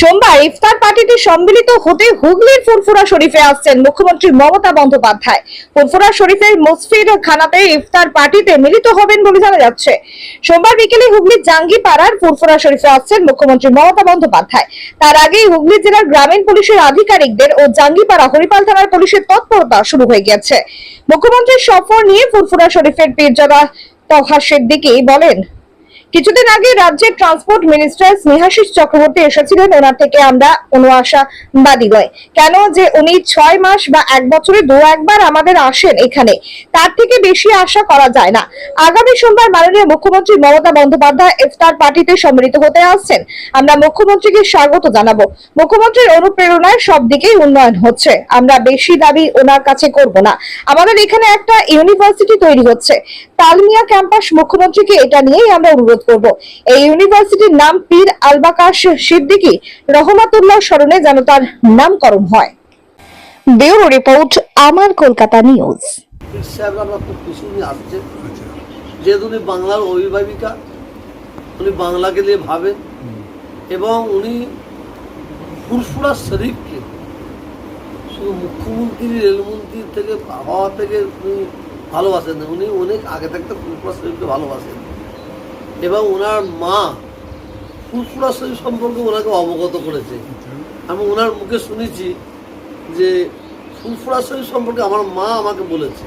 সোমবার ইফতার পার্টিতে সম্মিলিত হতে হুগলির ফুরফুরা শরীফে আসছেন মুখ্যমন্ত্রী মমতা বন্দ্যোপাধ্যায়। ফুরফুরা শরীফের মুসফির খানাতে ইফতার পার্টিতে মিলিত হবেন বলে জানা যাচ্ছে। সোমবার বিকেলে হুগলির জাঙ্গিপাড়ার ফুরফুরা শরীফে আসছেন মুখ্যমন্ত্রী মমতা বন্দ্যোপাধ্যায়। তার আগেই হুগলি জেলার গ্রামীণ পুলিশের আধিকারিকদের ও জাঙ্গিপাড়া হরিপাল থানার পুলিশের তৎপরতা শুরু হয়ে গেছে। মুখ্যমন্ত্রীর সফর নিয়ে ফুরফুরা শরীফের পীরজাদা তহা সিদ্দিকী বলেন কিছুদিন আগে রাজ্যের ট্রান্সপোর্ট মিনিস্টার স্নেহাশিস চক্রবর্তী এসেছিলেন। ওনার থেকে আমরা কোনো আশা বাদী নয় কেন যে উনি ছয় মাস বা এক বছরে দু একবার আমাদের আসেন এখানে, তার থেকে বেশি আশা করা যায় না। আগামী সোমবার মাননীয় মুখ্যমন্ত্রী মমতা বন্দ্যোপাধ্যায় ইফতার পার্টিতে সম্মিলিত হতে আসছেন। আমরা মুখ্যমন্ত্রীকে স্বাগত জানাব। মুখ্যমন্ত্রীর অনুপ্রেরণায় সব দিকেই উন্নয়ন হচ্ছে। আমরা বেশি দাবি ওনার কাছে করব না। আমাদের এখানে একটা ইউনিভার্সিটি তৈরি হচ্ছে। তালমিয়া ক্যাম্পাস মুখ্যমন্ত্রীকে এটা নিয়েই আমরা অনুরোধ করব। এই ইউনিভার্সিটির নাম পীর আলবাকাশ সিদ্দিকী রহমাতুল্লাহ স্মরণে যেন তার নামকরণ হয়। ব্যুরো রিপোর্ট, আমার কলকাতা নিউজ। খুশি উনি বাংলার অভিভাবিকা, উনি বাংলাকে নিয়ে ভাবেন, এবং উনি ফুরফুরা শরীফকে, শুধু মুখ্যমন্ত্রী, রেলমন্ত্রী থেকে হওয়া থেকে উনি ভালোবাসেন উনি অনেক আগে থাকতে ফুরফুরা শরীফকে ভালোবাসেন। এবং ওনার মা ফুরফুরা শরীফ সম্পর্কে ওনাকে অবগত করেছে। আমি ওনার মুখে শুনেছি যে ফুরফুরা শরীফ সম্পর্কে আমার মা আমাকে বলেছে।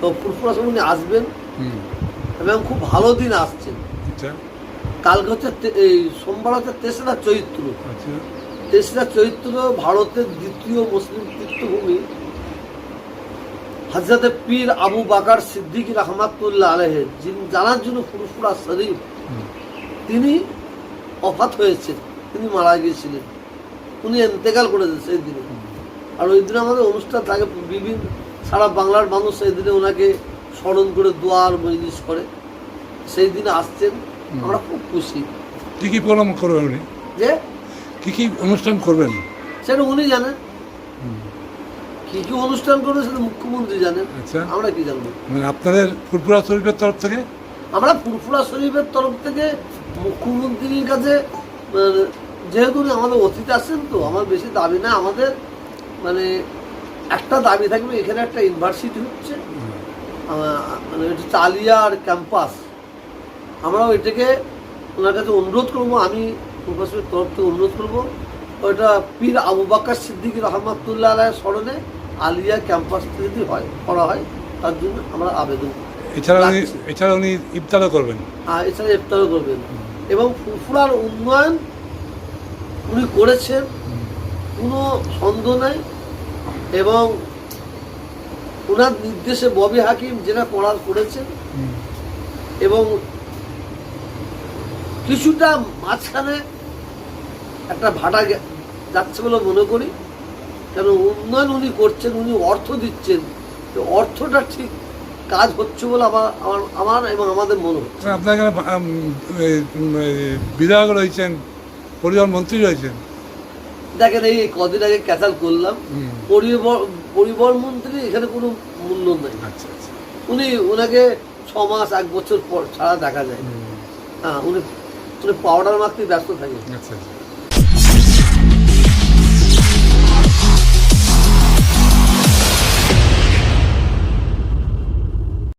তো ফুরফুরা শরীফ উনি আসবেন এবং খুব ভালো দিন আসছেন। আচ্ছা। কালকে হচ্ছে এই সোমবার হচ্ছে তেসরা চৈত্র। আচ্ছা। তেসরা চৈত্র ভারতের দ্বিতীয় মুসলিম তীর্থভূমি। হজরত পীর আবু বাকার সিদ্দিক রহমাতুল্লাহ আলহে যিনি জানার জন্য ফুরফুরা শরীফ তিনি অফাত হয়েছেন তিনি মারা গিয়েছিলেন। উনি এন্তেকাল করেছেন সেই দিনে। আর ওই দিনে আমাদের অনুষ্ঠান থাকে বিভিন্ন সারা বাংলার মানুষ সেই দিনে ওনাকে স্মরণ করে দোয়ার মজলিস করে। সেই দিনে আসছেন আমরা খুব খুশি। কি কি প্রোগ্রাম করবেন উনি? যে? কি কি অনুষ্ঠান করবেন? সেটা উনি জানেন। কি কি অনুষ্ঠান করবে সেটা মুখ্যমন্ত্রী জানেন? আচ্ছা। আমরা কি জানব? মানে আপনাদের ফুরপুরা শরীফের তরফ থেকে? আমরা ফুরফুরা শরীফের তরফ থেকে মুখ্যমন্ত্রীর কাছে মানে, যেহেতু উনি আমাদের অতীতে আসছেন তো আমার বেশি দাবি না আমাদের মানে একটা দাবি থাকবে এখানে একটা ইউনিভার্সিটি হচ্ছে মানে এটা চালিয়া আর ক্যাম্পাস। আমরাও এটাকে ওনার কাছে অনুরোধ করব আমি প্রফেসরের তরফ থেকে অনুরোধ করব। ওইটা পীর আবু বাক্কার সিদ্দিক রহমাতুল্লাহ আলাইয়ের স্মরণে আলিয়া ক্যাম্পাস যদি হয় করা হয় তার জন্য আমরা আবেদন। এছাড়া উনি এছাড়া উনি ইফতারও করবেন। আর এছাড়া ইফতারও করবেন। এবং ফুরফুরার উন্নয়ন উনি করেছেন কোনো সন্দেহ নাই। এবং ওনার নির্দেশে ববি হাকিম যেটা করার করেছেন এবং কিছুটা মাঝখানে একটা ভাটা যাচ্ছে বলে মনে করি। কেন উন্নয়ন উনি করছেন উনি অর্থ দিচ্ছেন তো অর্থটা ঠিক কাজ হচ্ছে বলে আমার আমার আমার এবং আমাদের মনে হচ্ছে। আপনার এখানে বিধায়ক রয়েছেন পরিবহন মন্ত্রী রয়েছেন। দেখেন এই কদিন আগে ক্যাচাল করলাম। পরিবহন মন্ত্রী এখানে কোনো মূল্য নেই। আচ্ছা আচ্ছা। উনি ওনাকে ছ মাস এক বছর পর ছাড়া দেখা যায়। হ্যাঁ উনি উনি পাউডার মাখতে ব্যস্ত থাকেন। আচ্ছা আচ্ছা।